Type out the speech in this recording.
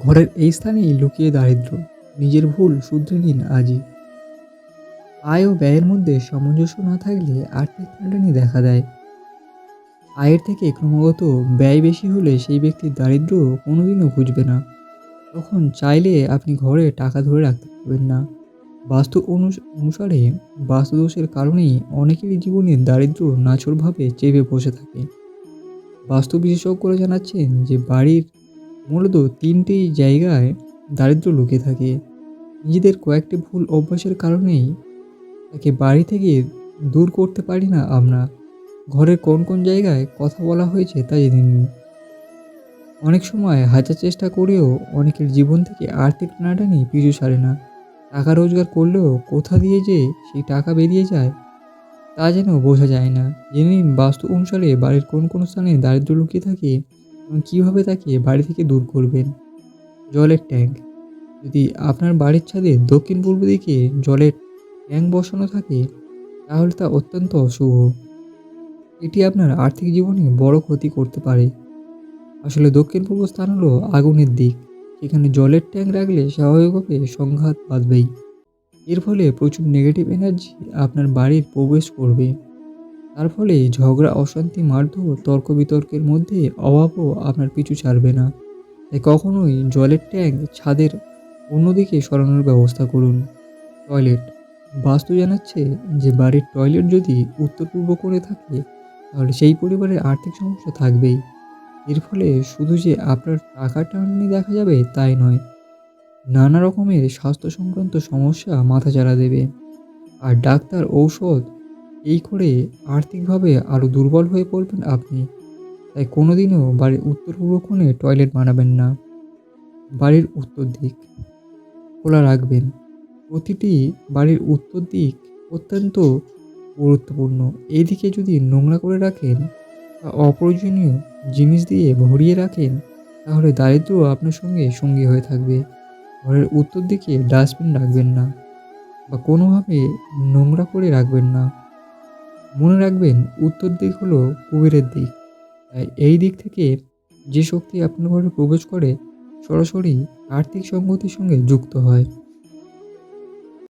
ঘরের এই স্থানেই লুকিয়ে দারিদ্র, নিজের ভুল শুধরে নিন আজই আয় ও ব্যয়ের মধ্যে সামঞ্জস্য না থাকলে আর্থিক টানাটানি দেখা দেয়। আয়ের থেকে ক্রমাগত ব্যয় বেশি হলে সেই ব্যক্তির দারিদ্র কোনোদিনও ঘুচবে না। তখন চাইলে আপনি ঘরে টাকা ধরে রাখতে পারবেন না। বাস্তু অনুস- অনুসারে বাস্তুদোষের কারণেই অনেকেরই জীবনে দারিদ্র নাছরভাবে চেপে বসে থাকে। বাস্তু বিশেষজ্ঞরা জানাচ্ছেন যে বাড়ির মূলত তিনটি জায়গায় দারিদ্র লুকিয়ে থাকে। নিজেদের কয়েকটি ভুল অভ্যাসের কারণেই তাকে বাড়ি থেকে দূর করতে পারি না আমরা। ঘরের কোন কোন জায়গায় কথা বলা হয়েছে তা জেনে নিন। অনেক সময় হাজার চেষ্টা করেও অনেকের জীবন থেকে আর্থিক টানাটানি পিছু সারে না। টাকা রোজগার করলেও কোথা দিয়ে যে সেই টাকা বেরিয়ে যায় তা যেন বোঝা যায় না। জেনে নিন বাস্তু অনুসারে বাড়ির কোন কোন স্থানে দারিদ্র লুকিয়ে থাকে এবং কীভাবে তাকে বাড়ি থেকে দূর করবেন? জলের ট্যাঙ্ক। যদি আপনার বাড়ির ছাদে দক্ষিণ পূর্ব দিকে জলের ট্যাঙ্ক বসানো থাকে, তাহলে তা অত্যন্ত অশুভ। এটি আপনার আর্থিক জীবনে বড় ক্ষতি করতে পারে। আসলে দক্ষিণ পূর্ব স্থান হলো আগুনের দিক। সেখানে জলের ট্যাঙ্ক রাখলে স্বাভাবিকভাবে সংঘাত বাঁধবেই। এর ফলে প্রচুর নেগেটিভ এনার্জি আপনার বাড়ির প্রবেশ করবে। তার ফলে ঝগড়া, অশান্তি, মারধর তর্ক বিতর্কের মধ্যে অভাবও আপনার পিছু ছাড়বে না। তাই কখনোই জলের ট্যাঙ্ক ছাদের অন্যদিকে সরানোর ব্যবস্থা করুন। টয়লেট। বাস্তু জানাচ্ছে যে বাড়ির টয়লেট যদি উত্তর পূর্ব করে থাকে, তাহলে সেই পরিবারের আর্থিক সমস্যা থাকবেই। এর ফলে শুধু যে আপনার টাকা টানানি দেখা যাবে তাই নয়, নানা রকমের স্বাস্থ্য সংক্রান্ত সমস্যা মাথা মাথাচাড়া দেবে। আর ডাক্তার, ঔষধ এই করে আর্থিকভাবে আরও দুর্বল হয়ে পড়বেন আপনি। তাই কোনোদিনও বাড়ির উত্তর পূর্ব কোণে টয়লেট বানাবেন না। বাড়ির উত্তর দিক খোলা রাখবেন। প্রতিটি বাড়ির উত্তর দিক অত্যন্ত গুরুত্বপূর্ণ। এদিকে যদি নোংরা করে রাখেন বা অপ্রয়োজনীয় জিনিস দিয়ে ভরিয়ে রাখেন, তাহলে দারিদ্র আপনার সঙ্গে সঙ্গী হয়ে থাকবে। ঘরের উত্তর দিকে ডাস্টবিন রাখবেন না বা কোনোভাবে নোংরা করে রাখবেন না। মনে রাখবেন, উত্তর দিক হলো কুবেরের দিক। তাই এই দিক থেকে যে শক্তি আপনার ঘরে প্রবেশ করে, সরাসরি আর্থিক সংগতির সঙ্গে যুক্ত হয়।